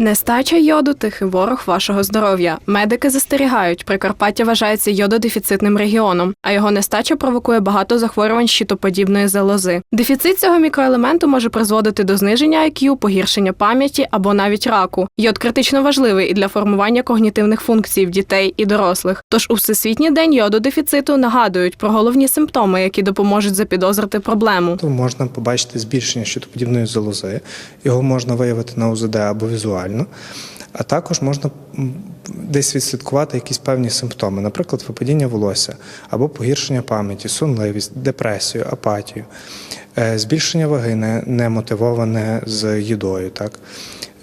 Нестача йоду тихий ворог вашого здоров'я. Медики застерігають, Прикарпаття вважається йододефіцитним регіоном, а його нестача провокує багато захворювань щитоподібної залози. Дефіцит цього мікроелементу може призводити до зниження IQ, погіршення пам'яті або навіть раку. Йод критично важливий і для формування когнітивних функцій в дітей і дорослих. Тож у всесвітній день йододефіциту нагадують про головні симптоми, які допоможуть запідозрити проблему. То можна побачити збільшення щитоподібної залози. Його можна виявити на УЗД або візуально. А також можна десь відслідкувати якісь певні симптоми, наприклад, випадіння волосся або погіршення пам'яті, сонливість, депресію, апатію, Е, збільшення ваги не, не мотивоване з їдою. Так?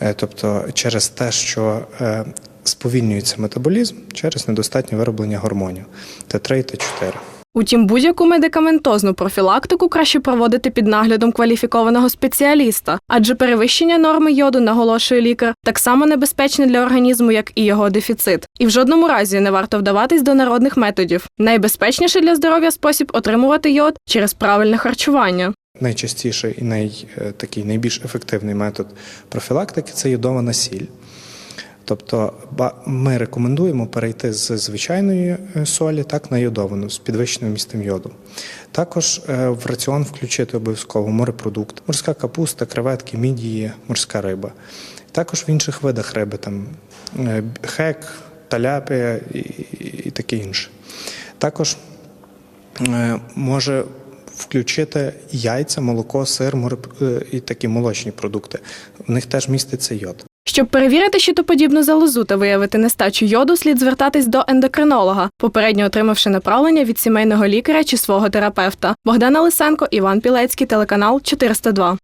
Е, Тобто через те, що е, сповільнюється метаболізм через недостатнє вироблення гормонів Т3 і Т4. Утім, будь-яку медикаментозну профілактику краще проводити під наглядом кваліфікованого спеціаліста, адже перевищення норми йоду, наголошує лікар, так само небезпечне для організму, як і його дефіцит. І в жодному разі не варто вдаватись до народних методів. Найбезпечніший для здоров'я спосіб отримувати йод через правильне харчування. Найчастіший і най, е, такий найбільш ефективний метод профілактики це йодована сіль. Тобто ми рекомендуємо перейти з звичайної е, солі так, на йодовану з підвищеним містом йоду. Також е, в раціон включити обов'язково морепродукт, морська капуста, креветки, мідії, морська риба. Також в інших видах риби, там е, хек, таляпія і, таке інше. Також може включити яйця, молоко, сир і такі молочні продукти. В них теж міститься йод. Щоб перевірити щитоподібну залозу та виявити нестачу йоду, слід звертатись до ендокринолога, попередньо отримавши направлення від сімейного лікаря чи свого терапевта. Богдана Лисенко, Іван Пілецький, телеканал 402.